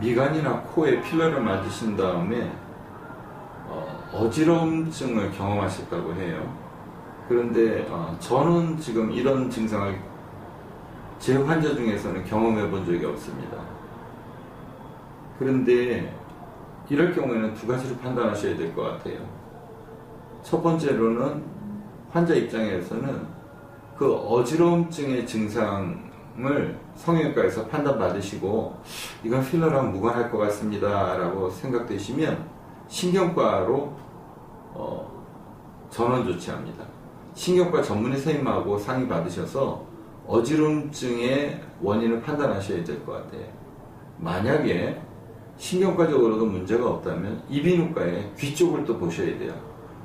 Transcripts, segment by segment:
미간이나 코에 필러를 맞으신 다음에 어, 지러움증을 경험하셨다고 해요. 그런데 어, 저는 지금 이런 증상을 제 환자 중에서는 경험해 본 적이 없습니다. 그런데 이럴 경우에는 두 가지로 판단하셔야 될 것 같아요. 첫 번째로는 환자 입장에서는 그 어지러움증의 증상 을 성형외과에서 판단받으시고 이건 필러랑 무관할 것 같습니다 라고 생각되시면 신경과로 어, 전원 조치합니다. 신경과 전문의 선생님하고 상의 받으셔서 어지러움증의 원인을 판단하셔야 될 것 같아요. 만약에 신경과적으로도 문제가 없다면 이비인후과에 귀 쪽을 또 보셔야 돼요.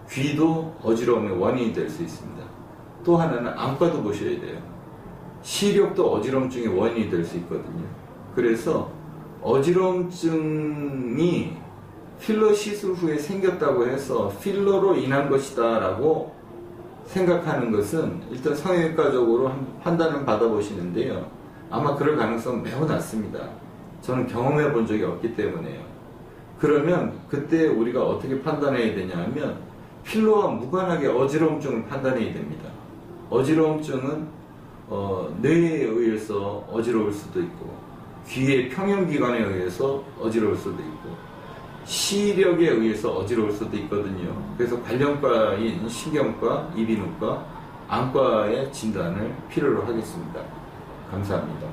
귀도 어지러움의 원인이 될 수 있습니다. 또 하나는 안과도 보셔야 돼요. 시력도 어지러움증의 원인이 될 수 있거든요. 그래서 어지러움증이 필러 시술 후에 생겼다고 해서 필러로 인한 것이다 라고 생각하는 것은 일단 성형외과적으로 한- 판단을 받아보시는데요. 아마 그럴 가능성은 매우 낮습니다. 저는 경험해 본 적이 없기 때문에요. 그러면 그때 우리가 어떻게 판단해야 되냐 하면 필러와 무관하게 어지러움증을 판단해야 됩니다. 어지러움증은 어, 뇌에 의해서 어지러울 수도 있고 귀의 평형기관에 의해서 어지러울 수도 있고 시력에 의해서 어지러울 수도 있거든요. 그래서 관련과인 신경과, 이비인후과, 안과의 진단을 필요로 하겠습니다. 감사합니다.